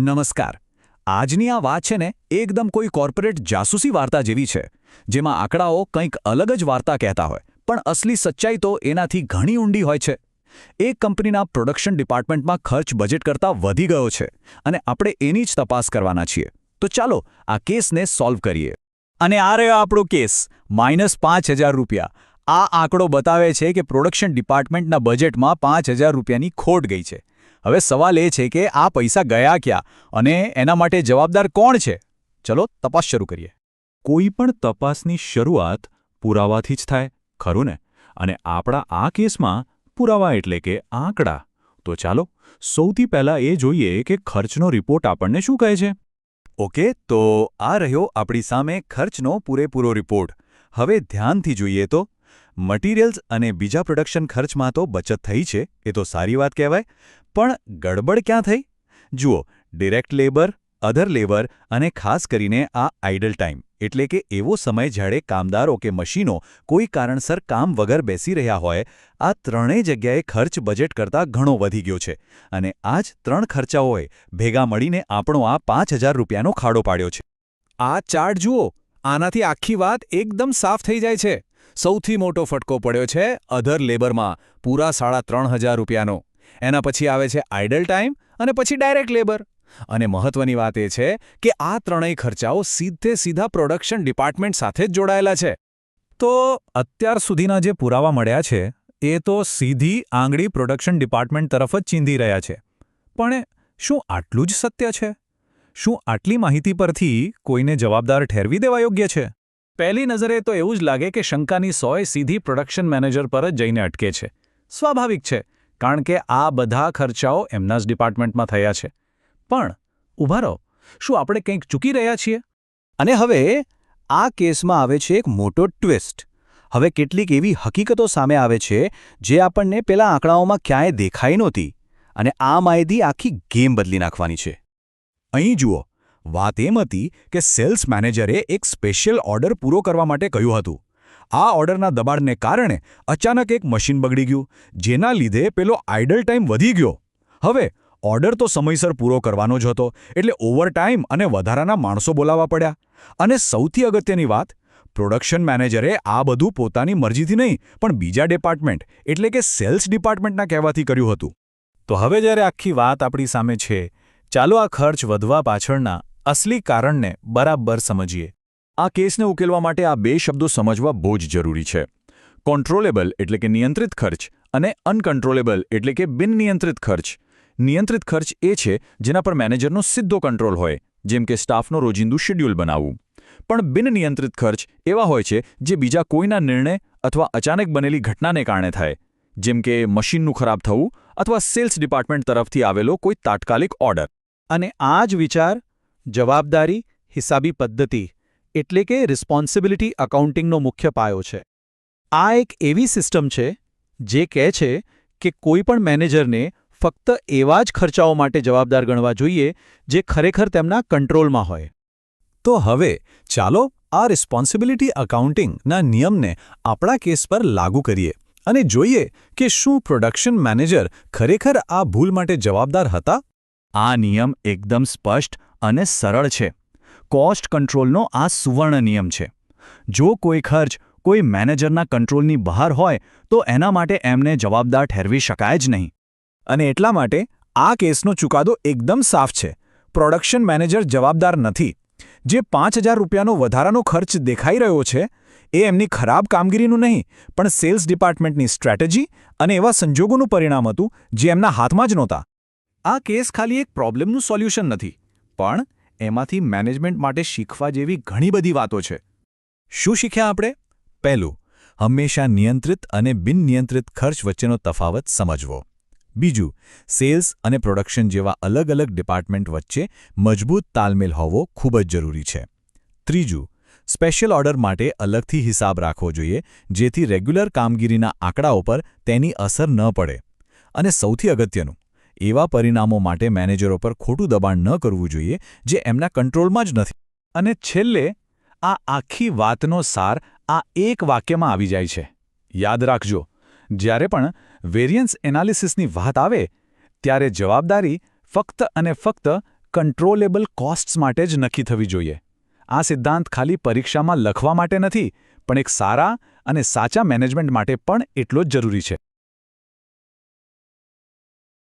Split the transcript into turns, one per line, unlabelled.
નમસ્કાર. આજની આ વાત છે ને એકદમ કોઈ કોર્પોરેટ જાસૂસી વાર્તા જેવી છે, જેમાં આંકડાઓ કંઈક અલગ જ વાર્તા કહેતા હોય, પણ અસલી સચ્ચાઈ તો એનાથી ઘણી ઊંડી હોય છે. એક કંપનીના પ્રોડક્શન ડિપાર્ટમેન્ટમાં ખર્ચ બજેટ કરતાં વધી ગયો છે અને આપણે એની જ તપાસ કરવાના છીએ. તો ચાલો આ કેસને સોલ્વ કરીએ. અને આ રહ્યો આપણો કેસ, માઇનસ પાંચ રૂપિયા. આ આંકડો બતાવે છે કે પ્રોડક્શન ડિપાર્ટમેન્ટના બજેટમાં પાંચ રૂપિયાની ખોટ ગઈ છે. હવે સવાલ એ છે કે આ પૈસા ગયા ક્યાં? અને એના માટે જવાબદાર કોણ છે? ચલો તપાસ શરૂ કરીએ.
કોઈ પણ તપાસની શરૂઆત પુરાવાથી જ થાય ખરું ને? અને આપણા આ કેસમાં પુરાવા એટલે કે આંકડા. તો ચાલો સૌથી પહેલા એ જોઈએ કે ખર્ચનો રિપોર્ટ આપણને શું કહે છે.
ઓકે તો આ રહ્યો આપણી સામે ખર્ચનો પૂરેપૂરો રિપોર્ટ. હવે ધ્યાનથી જોઈએ તો મટીરિયલ્સ અને બીજા પ્રોડક્શન ખર્ચમાં તો બચત થઈ છે, એ તો સારી વાત કહેવાય. પણ ગડબડ ક્યાં થઈ? જુઓ ડિરેક્ટ લેબર અધર લેબર અને ખાસ કરીને આ આઇડલ ટાઈમ એટલે કે એવો સમય જ્યારે કામદારો કે મશીનો કોઈ કારણસર કામ વગર બેસી રહ્યા હોય, આ ત્રણેય જગ્યાએ ખર્ચ બજેટ કરતાં ઘણો વધી ગયો છે. અને આ જ ત્રણ ખર્ચાઓએ ભેગા મળીને આપણો આ પાંચ રૂપિયાનો ખાડો પાડ્યો છે. આ ચાર્ટ જુઓ, આનાથી આખી વાત એકદમ સાફ થઈ જાય છે. સૌથી મોટો ફટકો પડ્યો છે અધર લેબરમાં, પૂરા સાડા ત્રણ હજાર રૂપિયાનો. એના પછી આવે છે આઇડલ ટાઈમ અને પછી ડાયરેક્ટ લેબર. અને મહત્વની વાત એ છે કે આ ત્રણેય ખર્ચાઓ સીધે સીધા પ્રોડક્શન ડિપાર્ટમેન્ટ સાથે જ જોડાયેલા છે. તો અત્યાર સુધીના જે પુરાવા મળ્યા છે, એ તો સીધી આંગળી પ્રોડક્શન ડિપાર્ટમેન્ટ તરફ જ ચીંધી રહ્યા છે. પણ શું આટલું જ સત્ય છે? શું આટલી માહિતી પરથી કોઈને જવાબદાર ઠેરવી દેવા યોગ્ય છે? પહેલી નજરે તો એવું જ લાગે કે શંકાની સોય સીધી પ્રોડક્શન મેનેજર પર જ જઈને અટકે છે. સ્વાભાવિક છે, કારણ કે આ બધા ખર્ચાઓ એમના જ ડિપાર્ટમેન્ટમાં થયા છે. પણ, ઊભા રહો, શું આપણે કંઈક ચૂકી રહ્યા છીએ? અને હવે, આ કેસમાં આવે છે એક મોટો ટ્વિસ્ટ. હવે કેટલીક એવી હકીકતો સામે આવે છે, જે આપણને પેલા આંકડાઓમાં ક્યાંય દેખાઈ નહોતી. અને આ માહિતી આખી ગેમ બદલી નાખવાની છે. અહીં જુઓ વાત એમ હતી કે સેલ્સ મેનેજરે એક સ્પેશિયલ ઓર્ડર પૂરો કરવા માટે કહ્યું હતું. આ ઓર્ડરના દબાણને કારણે અચાનક એક મશીન બગડી ગયું, જેના લીધે પેલો આઇડલ ટાઈમ વધી ગયો. હવે, ઓર્ડર તો સમયસર પૂરો કરવાનો જ હતો, એટલે ઓવરટાઈમ અને વધારાના માણસો બોલાવવા પડ્યા. અને સૌથી અગત્યની વાત, પ્રોડક્શન મેનેજરે આ બધું પોતાની મરજીથી નહીં, પણ બીજા ડિપાર્ટમેન્ટ, એટલે કે સેલ્સ ડિપાર્ટમેન્ટના કહેવાથી કર્યું હતું. તો હવે જ્યારે આખી વાત આપણી સામે છે, ચાલો આ ખર્ચ વધવા પાછળના અસલી કારણને બરાબર સમજીએ. આ કેસને ઉકેલવા માટે આ બે શબ્દો સમજવા બહુ જ જરૂરી છે. કોન્ટ્રોલેબલ એટલે કે નિયંત્રિત ખર્ચ અને અનકન્ટ્રોલેબલ એટલે કે બિનનિયંત્રિત ખર્ચ. નિયંત્રિત ખર્ચ એ છે જેના પર મેનેજરનો સીધો કંટ્રોલ હોય, જેમ કે સ્ટાફનો રોજિંદુ શેડ્યુલ બનાવવું. પણ બિનનિયંત્રિત ખર્ચ એવા હોય છે જે બીજા કોઈના નિર્ણય અથવા અચાનક બનેલી ઘટનાને કારણે થાય. જેમ કે મશીનનું ખરાબ થવું અથવા સેલ્સ ડિપાર્ટમેન્ટ તરફથી આવેલો કોઈ તાત્કાલિક ઓર્ડર અને આ જ વિચાર જવાબદારી, હિસાબી પદ્ધતિ એટલે કે રિસ્પોન્સિબિલિટી અકાઉન્ટિંગનો મુખ્ય પાયો છે. આ એક એવી સિસ્ટમ છે જે કહે છે કે કોઈપણ મેનેજરને ફક્ત એવા જ ખર્ચાઓ માટે જવાબદાર ગણવા જોઈએ જે ખરેખર તેમના કંટ્રોલમાં હોય. તો હવે ચાલો આ રિસ્પોન્સિબિલિટી અકાઉન્ટિંગના નિયમને આપણા કેસ પર લાગુ કરીએ અને જોઈએ કે શું પ્રોડક્શન મેનેજર ખરેખર આ ભૂલ માટે જવાબદાર હતા? આ નિયમ એકદમ સ્પષ્ટ અને સરળ છે. કોસ્ટ કંટ્રોલનો આ સુવર્ણ નિયમ છે. જો કોઈ ખર્ચ કોઈ મેનેજરના કંટ્રોલની બહાર હોય, તો એના માટે એમને જવાબદાર ઠેરવી શકાય જ નહીં. અને એટલા માટે આ કેસનો ચુકાદો એકદમ સાફ છે. પ્રોડક્શન મેનેજર જવાબદાર નથી. જે પાંચ હજાર રૂપિયાનો વધારાનો ખર્ચ દેખાઈ રહ્યો છે, એ એમની ખરાબ કામગીરીનું નહીં, પણ સેલ્સ ડિપાર્ટમેન્ટની સ્ટ્રેટેજી અને એવા સંજોગોનું પરિણામ હતું, જે એમના હાથમાં જ નહોતા. આ કેસ ખાલી એક પ્રોબ્લેમનું સોલ્યુશન નથી, પણ એમાંથી મેનેજમેન્ટ માટે શીખવા જેવી ઘણી બધી વાતો છે. શું શીખ્યા આપણે? પહેલું, હંમેશા નિયંત્રિત અને બિનનિયંત્રિત ખર્ચ વચ્ચેનો તફાવત સમજવો. બીજું, સેલ્સ અને પ્રોડક્શન જેવા અલગ અલગ ડિપાર્ટમેન્ટ વચ્ચે મજબૂત તાલમેલ હોવો ખૂબ જ જરૂરી છે. ત્રીજું, સ્પેશિયલ ઓર્ડર માટે અલગથી હિસાબ રાખવો જોઈએ, જેથી રેગ્યુલર કામગીરીના આંકડાઓ પર તેની અસર ન પડે. અને સૌથી અગત્યનું એવા પરિણામો માટે મેનેજરો પર ખોટું દબાણ ન કરવું જોઈએ જે એમના કંટ્રોલમાં જ નથી. અને છેલ્લે, આ આખી વાતનો સાર આ એક વાક્યમાં આવી જાય છે. યાદ રાખજો, જ્યારે પણ વેરિયન્સ એનાલિસિસની વાત આવે, ત્યારે જવાબદારી ફક્ત અને ફક્ત
કંટ્રોલેબલ કોસ્ટ્સ માટે જ નક્કી થવી જોઈએ. આ સિદ્ધાંત ખાલી પરીક્ષામાં લખવા માટે નથી, પણ એક સારા અને સાચા મેનેજમેન્ટ માટે પણ એટલો જ જરૂરી છે.